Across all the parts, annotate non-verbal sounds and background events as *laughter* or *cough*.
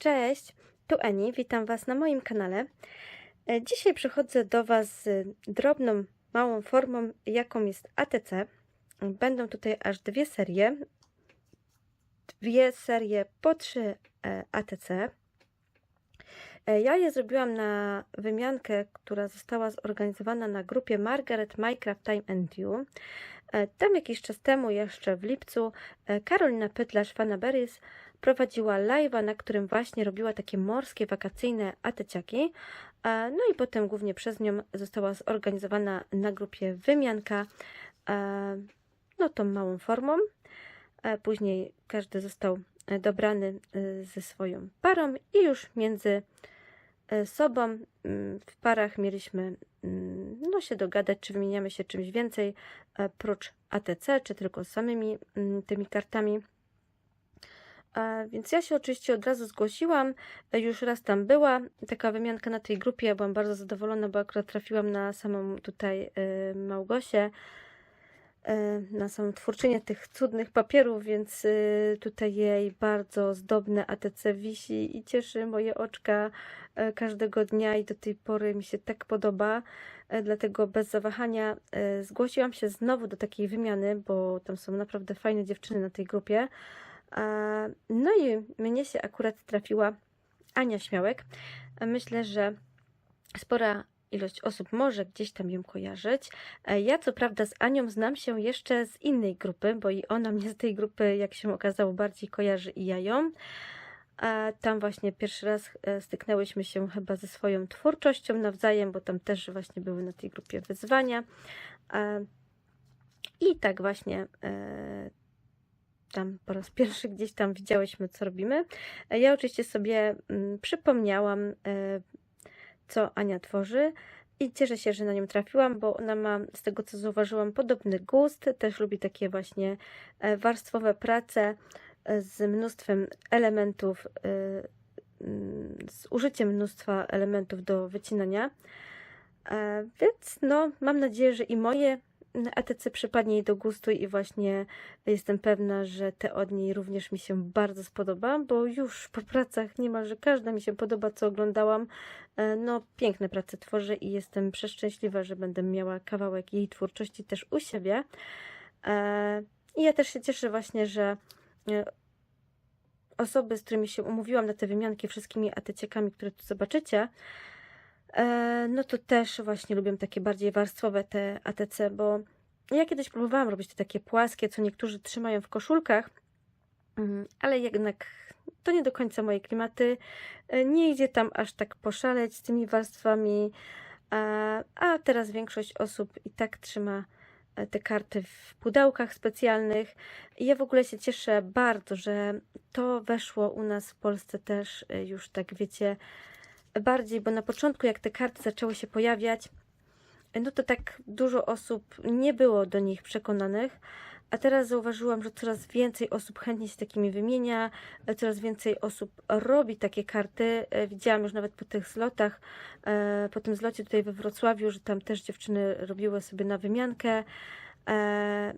Cześć, tu Eni, witam Was na moim kanale. E, Dzisiaj przychodzę do Was z drobną, małą formą, jaką jest ATC. Będą tutaj aż dwie serie. Dwie serie po trzy e, ATC. E, Ja je zrobiłam na wymiankę, która została zorganizowana na grupie Margaret Minecraft Time and You. Tam jakiś czas temu, jeszcze w lipcu, Karolina Pytlarz-Fanaberys prowadziła live'a, na którym właśnie robiła takie morskie, wakacyjne ateciaki. E, No i potem głównie przez nią została zorganizowana na grupie wymianka, e, no tą małą formą. E, Później każdy został dobrany ze swoją parą i już między sobą w parach mieliśmy mm, no, się dogadać, czy wymieniamy się czymś więcej, prócz ATC, czy tylko samymi tymi kartami. Więc ja się oczywiście od razu zgłosiłam. Już raz tam była taka wymianka na tej grupie. Ja byłam bardzo zadowolona, bo akurat trafiłam na samą tutaj y, Małgosię, y, na samą twórczynię tych cudnych papierów, więc y, tutaj jej bardzo zdobne ATC wisi i cieszy moje oczka każdego dnia i do tej pory mi się tak podoba. Dlatego bez zawahania zgłosiłam się znowu do takiej wymiany, bo tam są naprawdę fajne dziewczyny na tej grupie. No i mnie się akurat trafiła Ania Śmiałek. Myślę, że spora ilość osób może gdzieś tam ją kojarzyć. E, Ja co prawda z Anią znam się jeszcze z innej grupy, bo i ona mnie z tej grupy, jak się okazało, bardziej kojarzy i ja ją. Tam właśnie pierwszy raz e, styknęłyśmy się chyba ze swoją twórczością nawzajem, bo tam też właśnie były na tej grupie wyzwania. I tak właśnie e, tam po raz pierwszy gdzieś tam widziałyśmy, co robimy. E, Ja oczywiście sobie mm, przypomniałam, e, co Ania tworzy i cieszę się, że na nią trafiłam, bo ona ma, z tego co zauważyłam, podobny gust. Też lubi takie właśnie e, warstwowe prace z mnóstwem elementów, mm, z użyciem mnóstwa elementów do wycinania. Więc no, mam nadzieję, że i moje ATC przypadnie jej do gustu i właśnie jestem pewna, że te od niej również mi się bardzo spodoba, bo już po pracach niemalże każda mi się podoba, co oglądałam. E, No, piękne prace tworzy i jestem przeszczęśliwa, że będę miała kawałek jej twórczości też u siebie. E, I ja też się cieszę właśnie, że e, osoby, z którymi się umówiłam na te wymianki wszystkimi ateciekami, które tu zobaczycie, no to też właśnie lubię takie bardziej warstwowe te ATC, bo ja kiedyś próbowałam robić te takie płaskie, co niektórzy trzymają w koszulkach, mm, ale jednak to nie do końca moje klimaty. E, Nie idzie tam aż tak poszaleć z tymi warstwami, a, teraz większość osób i tak trzyma e, te karty w pudełkach specjalnych. Ja w ogóle się cieszę bardzo, że to weszło u nas w Polsce też e, już tak wiecie bardziej, bo na początku, jak te karty zaczęły się pojawiać, no to tak dużo osób nie było do nich przekonanych, a teraz zauważyłam, że coraz więcej osób chętnie się takimi wymienia, coraz więcej osób robi takie karty. E, Widziałam już nawet po tych zlotach, e, po tym zlocie tutaj we Wrocławiu, że tam też dziewczyny robiły sobie na wymiankę. E,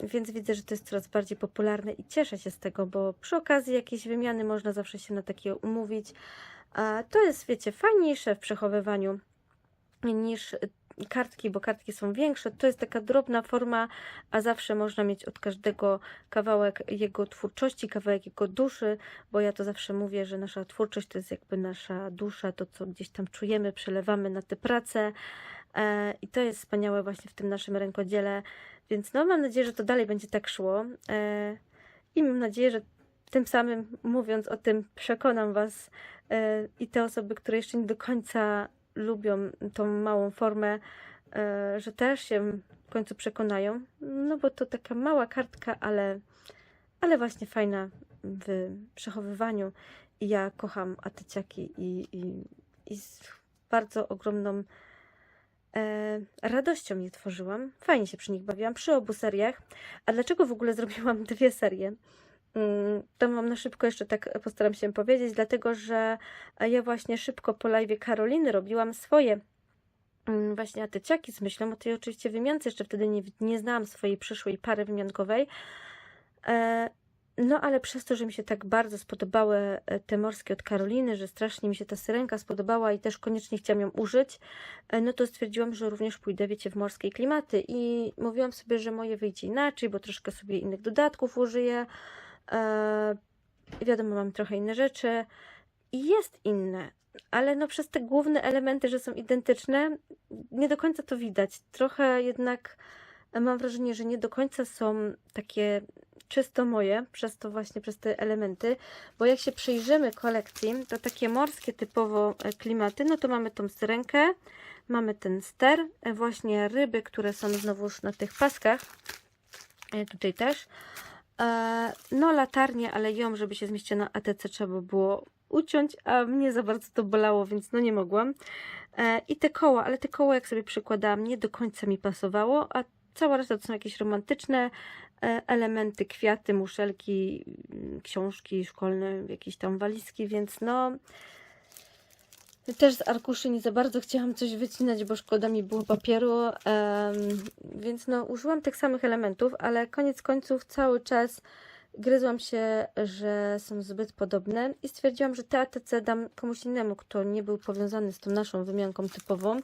Więc widzę, że to jest coraz bardziej popularne i cieszę się z tego, bo przy okazji jakiejś wymiany można zawsze się na takie umówić. To jest, wiecie, fajniejsze w przechowywaniu niż y, kartki, bo kartki są większe. To jest taka drobna forma, a zawsze można mieć od każdego kawałek jego twórczości, kawałek jego duszy, bo ja to zawsze mówię, że nasza twórczość to jest jakby nasza dusza, to co gdzieś tam czujemy, przelewamy na tę pracę. E, I to jest wspaniałe właśnie w tym naszym rękodziele. Więc no, mam nadzieję, że to dalej będzie tak szło. E, I mam nadzieję, że tym samym mówiąc o tym, przekonam Was e, i te osoby, które jeszcze nie do końca lubią tą małą formę, e, że też się w końcu przekonają. No bo to taka mała kartka, ale, ale właśnie fajna w przechowywaniu. Ja kocham ateciaki i, i, i z bardzo ogromną e, radością je tworzyłam. Fajnie się przy nich bawiłam, przy obu seriach. A dlaczego w ogóle zrobiłam dwie serie? Mm, To mam na szybko jeszcze tak postaram się powiedzieć, dlatego że ja właśnie szybko po live Karoliny robiłam swoje mm, właśnie ateciaki z myślą o tej oczywiście wymiance. Jeszcze wtedy nie, nie znałam swojej przyszłej pary wymiankowej. E, No ale przez to, że mi się tak bardzo spodobały e, te morskie od Karoliny, że strasznie mi się ta syrenka spodobała i też koniecznie chciałam ją użyć, e, no to stwierdziłam, że również pójdę, wiecie, w morskie klimaty i mówiłam sobie, że moje wyjdzie inaczej, bo troszkę sobie innych dodatków użyję. E, wiadomo, mam trochę inne rzeczy. I jest inne, ale no przez te główne elementy, że są identyczne, nie do końca to widać. Trochę jednak mam wrażenie, że nie do końca są takie czysto moje, przez to właśnie, przez te elementy, bo jak się przyjrzymy kolekcji, to takie morskie typowo e, klimaty, no to mamy tą syrenkę, mamy ten ster, e, właśnie ryby, które są znowuż na tych paskach, e, tutaj też, no latarnię, ale ją, żeby się zmieściła na ATC trzeba było uciąć, a mnie za bardzo to bolało, więc no nie mogłam. I te koła, ale te koła jak sobie przykładałam, nie do końca mi pasowało, a cała reszta to są jakieś romantyczne e, elementy, kwiaty, muszelki, książki szkolne, jakieś tam walizki, więc no też z arkuszy nie za bardzo chciałam coś wycinać, bo szkoda mi było papieru, um, więc no użyłam tych samych elementów, ale koniec końców cały czas gryzłam się, że są zbyt podobne i stwierdziłam, że te ATC dam komuś innemu, kto nie był powiązany z tą naszą wymianką typową,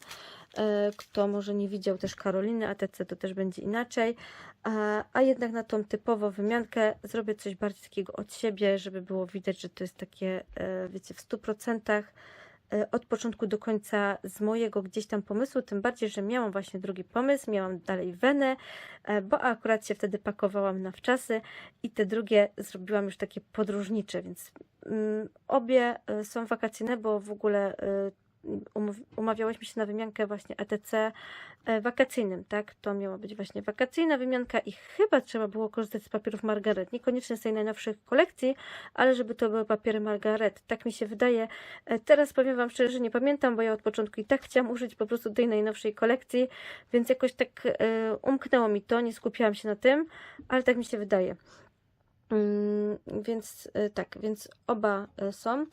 e, kto może nie widział też Karoliny ATC, to też będzie inaczej, a jednak na tą typową wymiankę zrobię coś bardziej takiego od siebie, żeby było widać, że to jest takie, e, wiecie, w 100% E, od początku do końca z mojego gdzieś tam pomysłu, tym bardziej, że miałam właśnie drugi pomysł, miałam dalej wenę, e, bo akurat się wtedy pakowałam na wczasy i te drugie zrobiłam już takie podróżnicze, więc mm, obie e, są wakacyjne, bo w ogóle umawiałyśmy się na wymiankę właśnie ATC e, wakacyjnym, tak? To miała być właśnie wakacyjna wymianka i chyba trzeba było korzystać z papierów Margaret. Niekoniecznie z tej najnowszych kolekcji, ale żeby to były papiery Margaret. Tak mi się wydaje. E, teraz powiem Wam szczerze, że nie pamiętam, bo ja od początku i tak chciałam użyć po prostu tej najnowszej kolekcji, więc jakoś tak e, umknęło mi to, nie skupiałam się na tym, ale tak mi się wydaje. Mm, więc tak, więc oba są.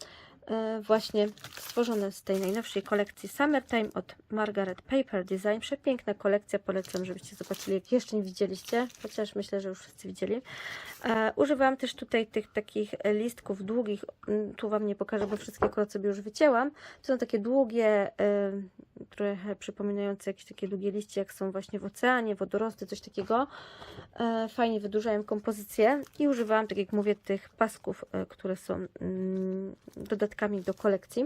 E, właśnie stworzone z tej najnowszej kolekcji Summertime od Margaret Paper Design. Przepiękna kolekcja, polecam, żebyście zobaczyli, jak jeszcze nie widzieliście, chociaż myślę, że już wszyscy widzieli. E, używałam też tutaj tych takich listków długich, mm, tu Wam nie pokażę, bo wszystkie akurat sobie już wycięłam. To są takie długie, e, trochę przypominające jakieś takie długie liście, jak są właśnie w oceanie, wodorosty, coś takiego. Fajnie wydłużają kompozycję i używałam, tak jak mówię, tych pasków, które są mm, dodatkami do kolekcji.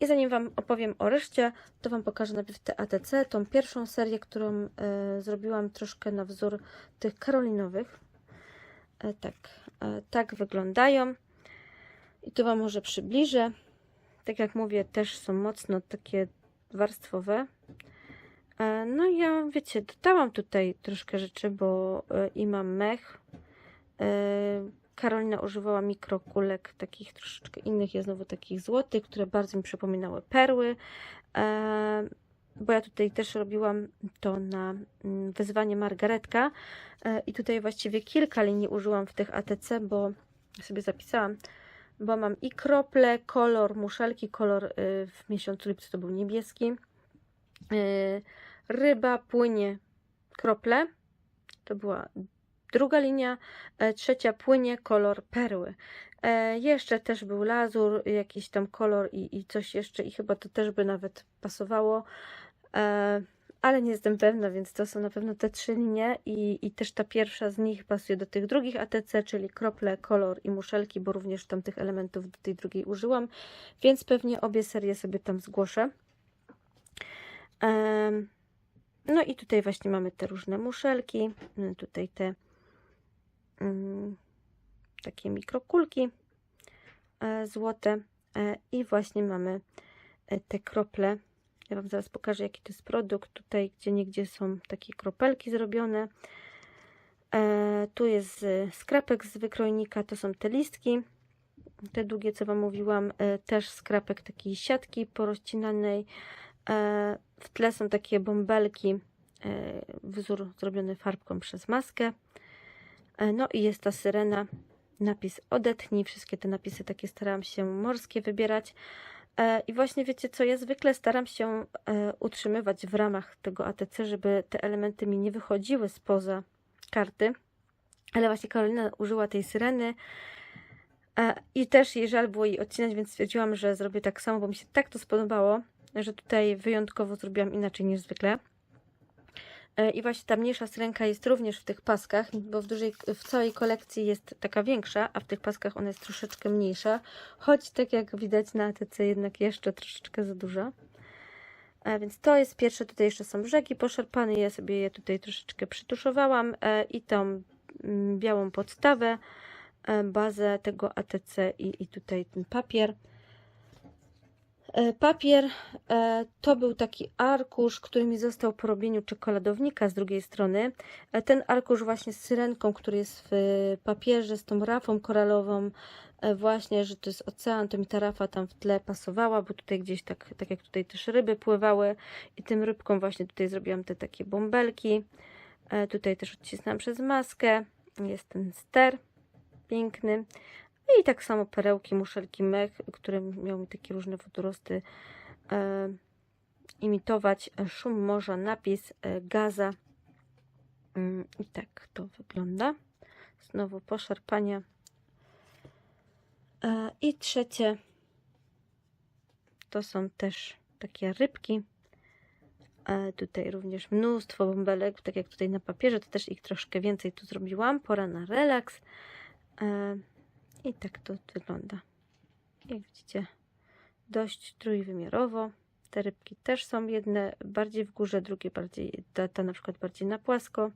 I zanim Wam opowiem o reszcie, to Wam pokażę najpierw te ATC, tą pierwszą serię, którą e, zrobiłam troszkę na wzór tych karolinowych. E, tak, e, tak wyglądają. I tu Wam może przybliżę. Tak jak mówię, też są mocno takie warstwowe. E, no ja, wiecie, dodałam tutaj troszkę rzeczy, bo e, i mam mech. E, Karolina używała mikrokulek, takich troszeczkę innych, ja znowu takich złotych, które bardzo mi przypominały perły. Bo ja tutaj też robiłam to na mm, wyzwanie Margaretka i tutaj właściwie kilka linii użyłam w tych ATC, bo sobie zapisałam, bo mam i krople, kolor muszelki, kolor w miesiącu lipcu to był niebieski, ryba płynie krople. To była druga linia. E, trzecia płynie kolor perły. E, jeszcze też był lazur, jakiś tam kolor i, i coś jeszcze, i chyba to też by nawet pasowało. E, ale nie jestem pewna, więc to są na pewno te trzy linie i, i też ta pierwsza z nich pasuje do tych drugich ATC, czyli krople, kolor i muszelki, bo również tam tych elementów do tej drugiej użyłam, więc pewnie obie serie sobie tam zgłoszę. No i tutaj właśnie mamy te różne muszelki, tutaj te takie mikrokulki e, złote e, i właśnie mamy e, te krople. Ja Wam zaraz pokażę jaki to jest produkt. Tutaj gdzie niegdzie są takie kropelki zrobione. Tu jest skrapek z wykrojnika, to są te listki. Te długie, co Wam mówiłam, też skrapek takiej siatki porozcinanej. W tle są takie bąbelki, wzór zrobiony farbką przez maskę. E, no i jest ta syrena, napis odetnij. Wszystkie te napisy takie staram się morskie wybierać. E, I właśnie wiecie co, ja zwykle staram się utrzymywać w ramach tego ATC, żeby te elementy mi nie wychodziły spoza karty. Ale właśnie Karolina użyła tej syreny e, i też jej żal było jej odcinać, więc stwierdziłam, że zrobię tak samo, bo mi się tak to spodobało, że tutaj wyjątkowo zrobiłam inaczej niż zwykle. E, I właśnie ta mniejsza syrenka jest również w tych paskach, bo w, dużej, w całej kolekcji jest taka większa, a w tych paskach ona jest troszeczkę mniejsza. Choć tak jak widać na ATC jednak jeszcze troszeczkę za duża. A więc to jest pierwsze, tutaj jeszcze są brzegi poszarpane, ja sobie je tutaj troszeczkę przytuszowałam e, i tą mm, białą podstawę, e, bazę tego ATC i, i tutaj ten papier. E, Papier e, to był taki arkusz, który mi został po robieniu czekoladownika z drugiej strony. E, Ten arkusz właśnie z syrenką, który jest w papierze, z tą rafą koralową, właśnie, że to jest ocean, to mi ta rafa tam w tle pasowała, bo tutaj gdzieś tak, tak jak tutaj też ryby pływały i tym rybkom właśnie tutaj zrobiłam te takie bąbelki. Tutaj też odcisnęłam przez maskę. Jest ten ster piękny. I tak samo perełki, muszelki mech, które miały mi takie różne wodorosty e, imitować szum morza, napis e, gaza. Mm, I tak to wygląda. Znowu poszarpania. E, I trzecie to są też takie rybki. E, tutaj również mnóstwo bąbelek, tak jak tutaj na papierze, to też ich troszkę więcej tu zrobiłam. Pora na relaks. E, i tak to wygląda. Jak widzicie, dość trójwymiarowo. Te rybki też są jedne bardziej w górze, drugie bardziej, ta, ta na przykład bardziej na płasko.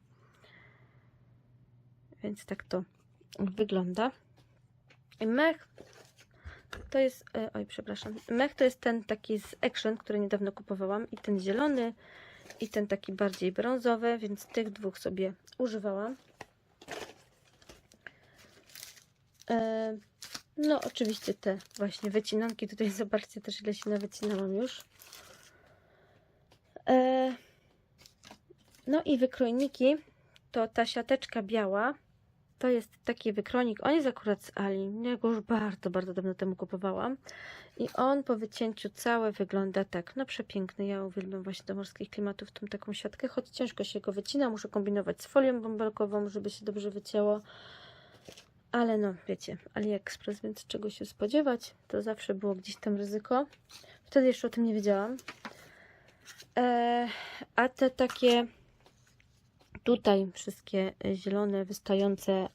Więc tak to wygląda. I Mech to jest, e, oj przepraszam, mech to jest ten taki z Action, który niedawno kupowałam i ten zielony i ten taki bardziej brązowy, więc tych dwóch sobie używałam. E, No, oczywiście te właśnie wycinanki. Tutaj *laughs* zobaczcie też, ile się nawycinałam już. E, No i wykrojniki to ta siateczka biała. To jest taki wykrojnik. On jest akurat z Ali. Ja go już bardzo, bardzo dawno temu kupowałam. I on po wycięciu całe wygląda tak. No przepiękny. Ja uwielbiam właśnie do morskich klimatów tą taką siatkę. Choć ciężko się go wycina. Muszę kombinować z folią bąbelkową, żeby się dobrze wycięło. Ale no, wiecie, AliExpress, więc czego się spodziewać, to zawsze było gdzieś tam ryzyko. Wtedy jeszcze o tym nie wiedziałam. E, a te takie tutaj wszystkie zielone, wystające e,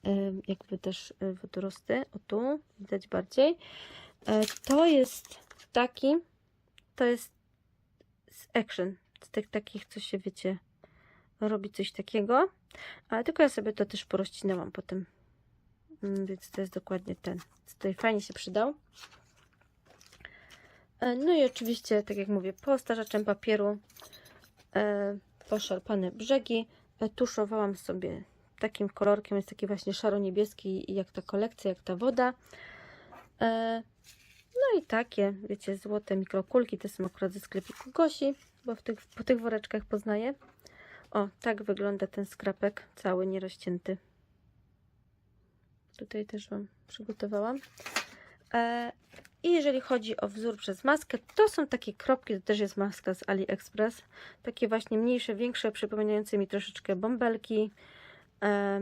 jakby też e, wodorosty, o tu widać bardziej, to jest taki, to jest z Action, z tych takich, co się wiecie, robi coś takiego, ale tylko ja sobie to też porozcinałam potem Więc to jest dokładnie ten. Tutaj fajnie się przydał. E, No i oczywiście, tak jak mówię, postarzaczem papieru e, poszarpane brzegi. E, Tuszowałam sobie takim kolorkiem, jest taki właśnie szaro-niebieski, jak ta kolekcja, jak ta woda. No i takie, wiecie, złote mikrokulki, te są akurat ze sklepiku Gosi, bo w tych, po tych woreczkach poznaję. O, tak wygląda ten skrapek, cały nierozcięty. Tutaj też Wam przygotowałam. E, I jeżeli chodzi o wzór przez maskę, to są takie kropki, to też jest maska z AliExpress. Takie właśnie mniejsze, większe, przypominające mi troszeczkę bąbelki. E,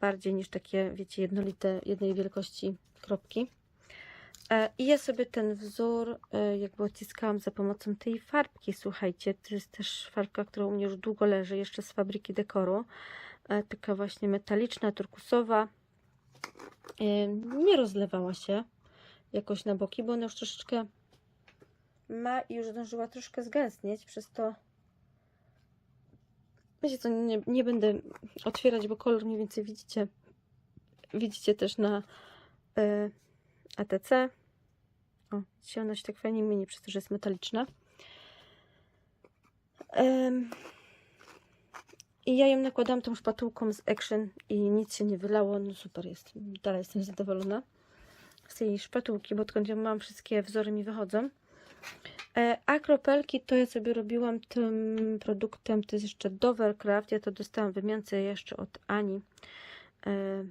bardziej niż takie, wiecie, jednolite, jednej wielkości kropki. E, I ja sobie ten wzór jakby odciskałam za pomocą tej farbki. Słuchajcie, to jest też farbka, która u mnie już długo leży, jeszcze z fabryki dekoru. Taka właśnie metaliczna, turkusowa. Nie rozlewała się jakoś na boki, bo ona już troszeczkę ma i już zdążyła troszkę zgęstnieć, przez to wiecie co, nie, nie będę otwierać, bo kolor mniej więcej widzicie widzicie też na e, ATC o, dzisiaj ona się tak fajnie mieni, przez to, że jest metaliczna i ja ją nakładałam tą szpatułką z Action i nic się nie wylało, no super jest, dalej jestem zadowolona z tej szpatułki, bo odkąd ją mam, wszystkie wzory mi wychodzą. E, a kropelki to ja sobie robiłam tym produktem, to jest jeszcze Dovercraft, ja to dostałam w wymiance jeszcze od Ani. E,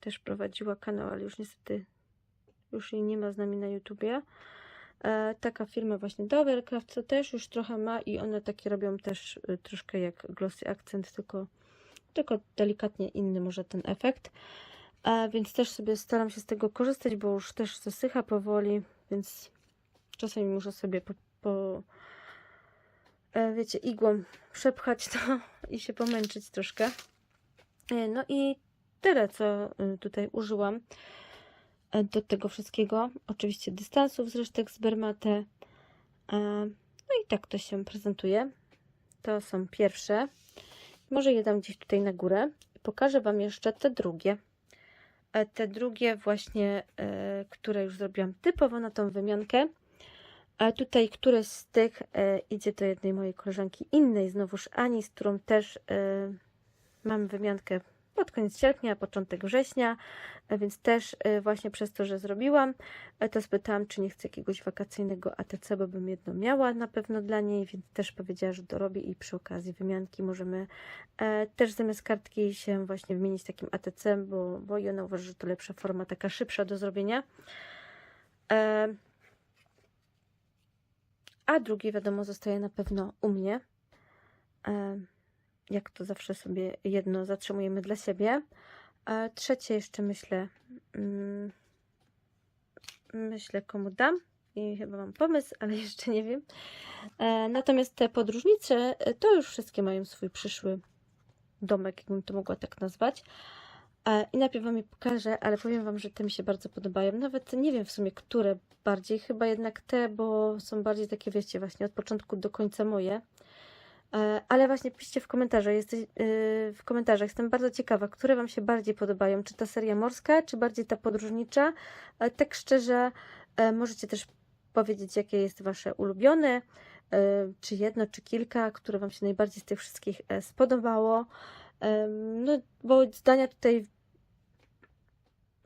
też prowadziła kanał, ale już niestety już jej nie ma z nami na YouTubie. E, taka firma właśnie Dovercraft, co też już trochę ma i one takie robią też y, troszkę jak glossy akcent, tylko, tylko delikatnie inny może ten efekt. E, więc też sobie staram się z tego korzystać, bo już też zasycha powoli, więc czasami muszę sobie po, po e, wiecie, igłą przepchać to *laughs* i się pomęczyć troszkę. E, No i tyle, co tutaj użyłam e, do tego wszystkiego. Oczywiście dystansów z resztek z Bermate. E, No i tak to się prezentuje. To są pierwsze. Może je dam gdzieś tutaj na górę. Pokażę Wam jeszcze te drugie. E, Te drugie właśnie, e, które już zrobiłam typowo na tą wymiankę. A tutaj któreś z tych e, idzie do jednej mojej koleżanki innej, znowuż Ani, z którą też e, mam wymiankę pod koniec sierpnia, początek września, e, więc też e, właśnie przez to, że zrobiłam, e, to spytałam, czy nie chce jakiegoś wakacyjnego ATC, bo bym jedno miała na pewno dla niej, więc też powiedziała, że dorobię i przy okazji wymianki możemy też zamiast kartki się właśnie wymienić takim ATC, bo, bo ona uważa, że to lepsza forma, taka szybsza do zrobienia. A drugi, wiadomo, zostaje na pewno u mnie. Jak to zawsze sobie jedno zatrzymujemy dla siebie. A trzecie jeszcze myślę, mm, myślę komu dam i chyba mam pomysł, ale *laughs* jeszcze nie wiem. E, natomiast te podróżnice e, to już wszystkie mają swój przyszły domek, jakbym to mogła tak nazwać. E, I najpierw Wam je pokażę, ale powiem Wam, że te mi się bardzo podobają. Nawet nie wiem w sumie, które bardziej, chyba jednak te, bo są bardziej takie, wiecie, właśnie od początku do końca moje. E, Ale właśnie piszcie w komentarzach, jesteś, yy, w komentarzach. Jestem bardzo ciekawa, które Wam się bardziej podobają. Czy ta seria morska, czy bardziej ta podróżnicza? E, Tak szczerze, e, możecie też powiedzieć, jakie jest Wasze ulubione, e, czy jedno, czy kilka, które Wam się najbardziej z tych wszystkich e, spodobało. No, bo zdania tutaj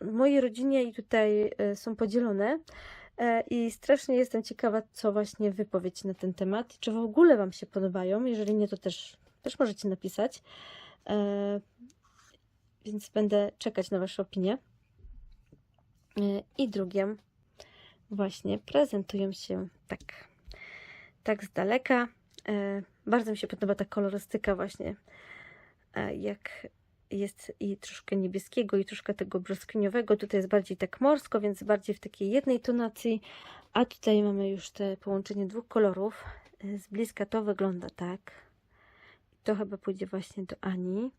w mojej rodzinie i tutaj e, są podzielone. E, I strasznie jestem ciekawa, co właśnie wy powiecie na ten temat. Czy w ogóle Wam się podobają? Jeżeli nie, to też, też możecie napisać. E, Więc będę czekać na Wasze opinie. E, I drugiem właśnie prezentują się tak. Tak z daleka. Bardzo mi się podoba ta kolorystyka właśnie. Jak jest i troszkę niebieskiego, i troszkę tego brzoskwiniowego. Tutaj jest bardziej tak morsko, więc bardziej w takiej jednej tonacji. A tutaj mamy już te połączenie dwóch kolorów. Z bliska to wygląda tak. To chyba pójdzie właśnie do Ani.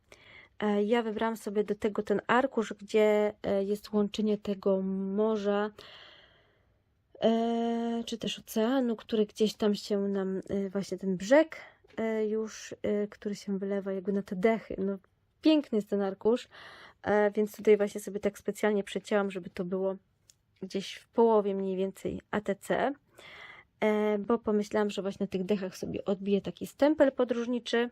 E, Ja wybrałam sobie do tego ten arkusz, gdzie e, jest łączenie tego morza, e, czy też oceanu, który gdzieś tam się nam, właśnie ten brzeg już, który się wylewa jakby na te dechy. No, piękny jest ten arkusz, e, więc tutaj właśnie sobie tak specjalnie przecięłam, żeby to było gdzieś w połowie mniej więcej ATC, e, bo pomyślałam, że właśnie na tych dechach sobie odbiję taki stempel podróżniczy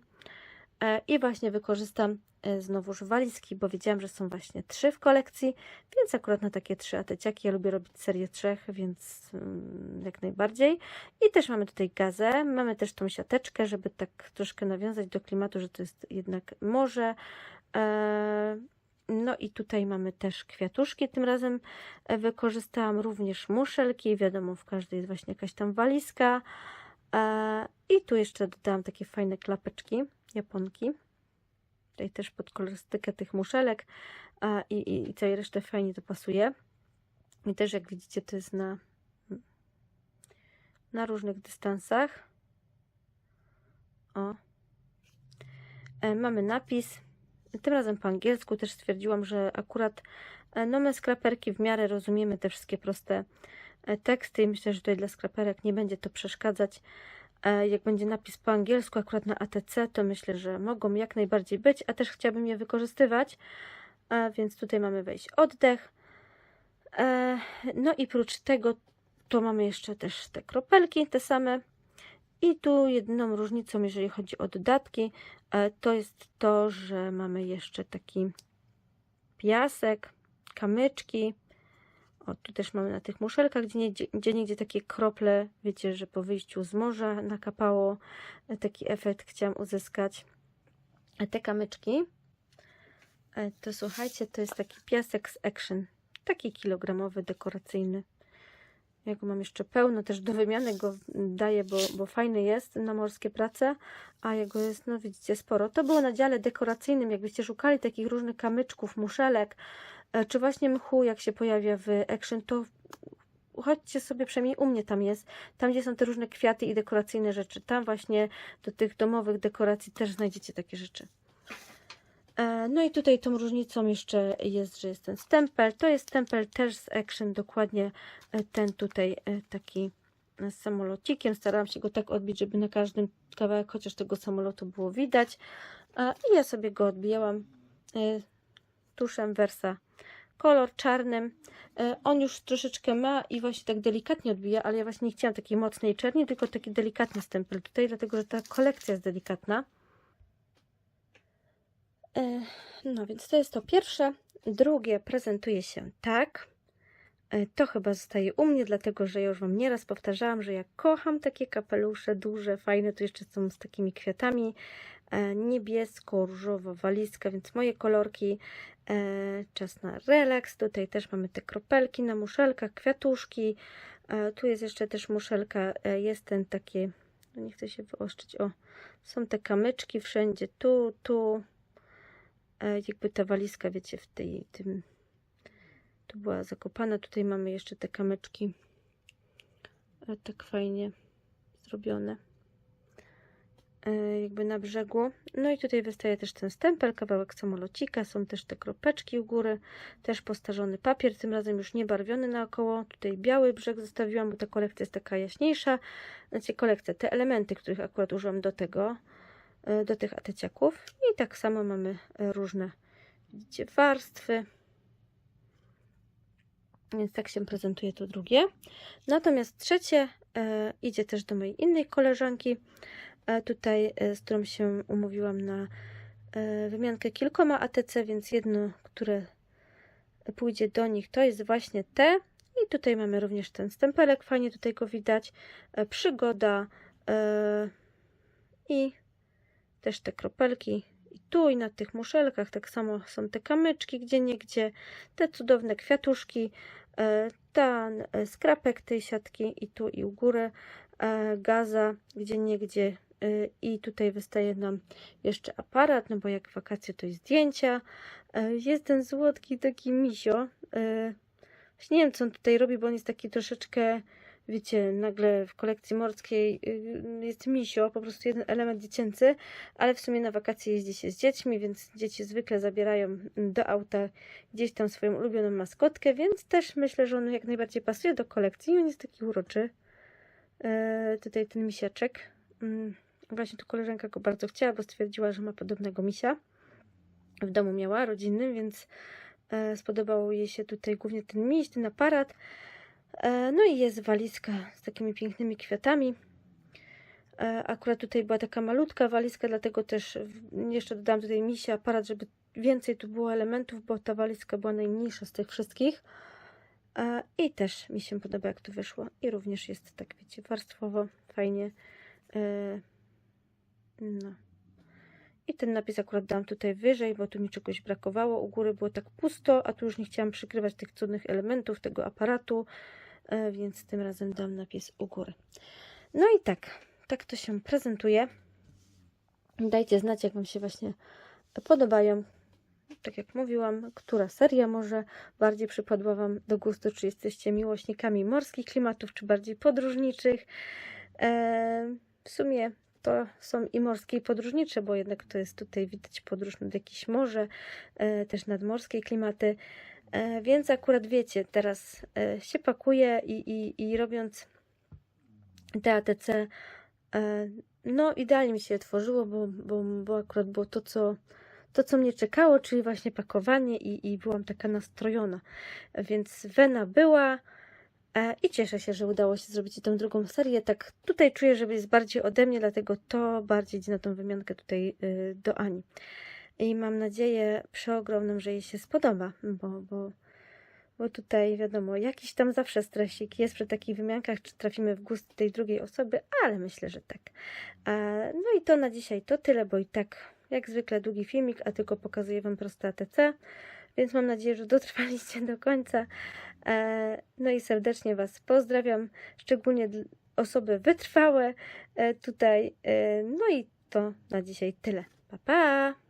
e, i właśnie wykorzystam znowuż walizki, bo wiedziałam, że są właśnie trzy w kolekcji, więc akurat na takie trzy ateciaki ja lubię robić serię trzech, więc mm, jak najbardziej. I też mamy tutaj gazę, mamy też tą siateczkę, żeby tak troszkę nawiązać do klimatu, że to jest jednak morze. E, No i tutaj mamy też kwiatuszki. Tym razem e, wykorzystałam również muszelki. Wiadomo, w każdej jest właśnie jakaś tam walizka. E, I tu jeszcze dodałam takie fajne klapeczki, japonki. Tutaj też pod kolorystykę tych muszelek i, i, i całej resztę fajnie to pasuje. I też jak widzicie to jest na, na różnych dystansach. O. E, mamy napis. Tym razem po angielsku też stwierdziłam, że akurat e, no my skraperki w miarę rozumiemy te wszystkie proste e, teksty i myślę, że tutaj dla skraperek nie będzie to przeszkadzać. Jak będzie napis po angielsku, akurat na ATC, to myślę, że mogą jak najbardziej być, a też chciałabym je wykorzystywać. Więc tutaj mamy wejść oddech. E, No i prócz tego to mamy jeszcze też te kropelki, te same. I tu jedyną różnicą, jeżeli chodzi o dodatki, e, to jest to, że mamy jeszcze taki piasek, kamyczki. O, tu też mamy na tych muszelkach, gdzie, nie, gdzie nigdzie takie krople, wiecie, że po wyjściu z morza nakapało. E, Taki efekt chciałam uzyskać. E, Te kamyczki, e, to słuchajcie, to jest taki piasek z Action. Taki kilogramowy, dekoracyjny. Ja go mam jeszcze pełno, też do wymiany go daję, bo, bo fajny jest na morskie prace, a jego jest, no widzicie, sporo. To było na dziale dekoracyjnym, jakbyście szukali takich różnych kamyczków, muszelek, czy właśnie mchu, jak się pojawia w Action, to chodźcie sobie, przynajmniej u mnie tam jest, tam gdzie są te różne kwiaty i dekoracyjne rzeczy, tam właśnie do tych domowych dekoracji też znajdziecie takie rzeczy. E, No i tutaj tą różnicą jeszcze jest, że jest ten stempel. To jest stempel też z Action, dokładnie e, ten tutaj e, taki z samolocikiem. Starałam się go tak odbić, żeby na każdym kawałek chociaż tego samolotu było widać. I ja sobie go odbijałam e, tuszem Versa kolor czarnym. E, On już troszeczkę ma i właśnie tak delikatnie odbija, ale ja właśnie nie chciałam takiej mocnej czerni, tylko taki delikatny stempel tutaj, dlatego że ta kolekcja jest delikatna. E, No więc to jest to pierwsze. Drugie prezentuje się tak. E, To chyba zostaje u mnie, dlatego że ja już Wam nieraz powtarzałam, że ja kocham takie kapelusze duże, fajne. Tu jeszcze są z takimi kwiatami. E, Niebiesko-różowa walizka, więc moje kolorki. E, Czas na relaks. Tutaj też mamy te kropelki na muszelkach, kwiatuszki. E, Tu jest jeszcze też muszelka. Jest ten taki, no nie chcę się wyostrzyć. O, są te kamyczki wszędzie. Tu, tu. Jakby ta walizka, wiecie, w tej, tym tu była zakopana. Tutaj mamy jeszcze te kamyczki. Tak fajnie zrobione. E, Jakby na brzegu. No i tutaj wystaje też ten stempel, kawałek samolocika. Są też te kropeczki u góry. Też postarzony papier, tym razem już nie barwiony naokoło. Tutaj biały brzeg zostawiłam, bo ta kolekcja jest taka jaśniejsza. Znaczy kolekcja, te elementy, których akurat użyłam do tego, e, do tych ateciaków. I tak samo mamy e, różne, widzicie, warstwy. Więc tak się prezentuje to drugie. Natomiast trzecie e, idzie też do mojej innej koleżanki, tutaj e, z którą się umówiłam na e, wymiankę kilkoma ATC, więc jedno, które pójdzie do nich, to jest właśnie te. I tutaj mamy również ten stempelek, fajnie tutaj go widać. E, przygoda i też te kropelki. I tu i na tych muszelkach tak samo są te kamyczki, gdzie niegdzie, te cudowne kwiatuszki, ten skrapek tej siatki i tu i u góry gaza, gdzie niegdzie i tutaj wystaje nam jeszcze aparat, no bo jak wakacje to i zdjęcia. E, Jest ten słodki taki misio. e, Właśnie nie wiem co on tutaj robi, bo on jest taki troszeczkę wiecie, nagle w kolekcji morskiej y, jest misio, po prostu jeden element dziecięcy, ale w sumie na wakacje jeździ się z dziećmi, więc dzieci zwykle zabierają do auta gdzieś tam swoją ulubioną maskotkę, więc też myślę, że on jak najbardziej pasuje do kolekcji. On jest taki uroczy. Tutaj ten misiaczek. Właśnie tu koleżanka go bardzo chciała, bo stwierdziła, że ma podobnego misia. W domu miała rodzinnym, więc e, spodobało jej się tutaj głównie ten miś, ten aparat. E, No i jest walizka z takimi pięknymi kwiatami. E, Akurat tutaj była taka malutka walizka, dlatego też jeszcze dodałam tutaj misi aparat, żeby więcej tu było elementów, bo ta walizka była najmniejsza z tych wszystkich. I też mi się podoba, jak to wyszło. I również jest tak, wiecie, warstwowo, fajnie. No. I ten napis akurat dam tutaj wyżej, bo tu mi czegoś brakowało. U góry było tak pusto, a tu już nie chciałam przykrywać tych cudnych elementów, tego aparatu, e, więc tym razem dam napis u góry. No i tak, tak to się prezentuje. Dajcie znać, jak Wam się właśnie podobają. Tak jak mówiłam, która seria może bardziej przypadła Wam do gustu, czy jesteście miłośnikami morskich klimatów, czy bardziej podróżniczych. E, w sumie to są i morskie, i podróżnicze, bo jednak to jest tutaj widać podróż nad jakieś morze, e, też nadmorskie klimaty. E, więc akurat wiecie, teraz e, się pakuje i, i, i robiąc te ATC, no idealnie mi się tworzyło, bo, bo, bo akurat było to, co to, co mnie czekało, czyli właśnie pakowanie i, i byłam taka nastrojona. Więc wena była i cieszę się, że udało się zrobić tę drugą serię. Tak tutaj czuję, że jest bardziej ode mnie, dlatego to bardziej idzie na tą wymiankę tutaj y, do Ani. I mam nadzieję przeogromną, że jej się spodoba, bo, bo, bo tutaj wiadomo, jakiś tam zawsze stresik jest przy takich wymiankach, czy trafimy w gust tej drugiej osoby, ale myślę, że tak. E, No i to na dzisiaj to tyle, bo i tak jak zwykle długi filmik, a tylko pokazuję Wam proste ATC, więc mam nadzieję, że dotrwaliście do końca. E, No i serdecznie Was pozdrawiam, szczególnie osoby wytrwałe e, tutaj. E, No i to na dzisiaj tyle. Pa, pa!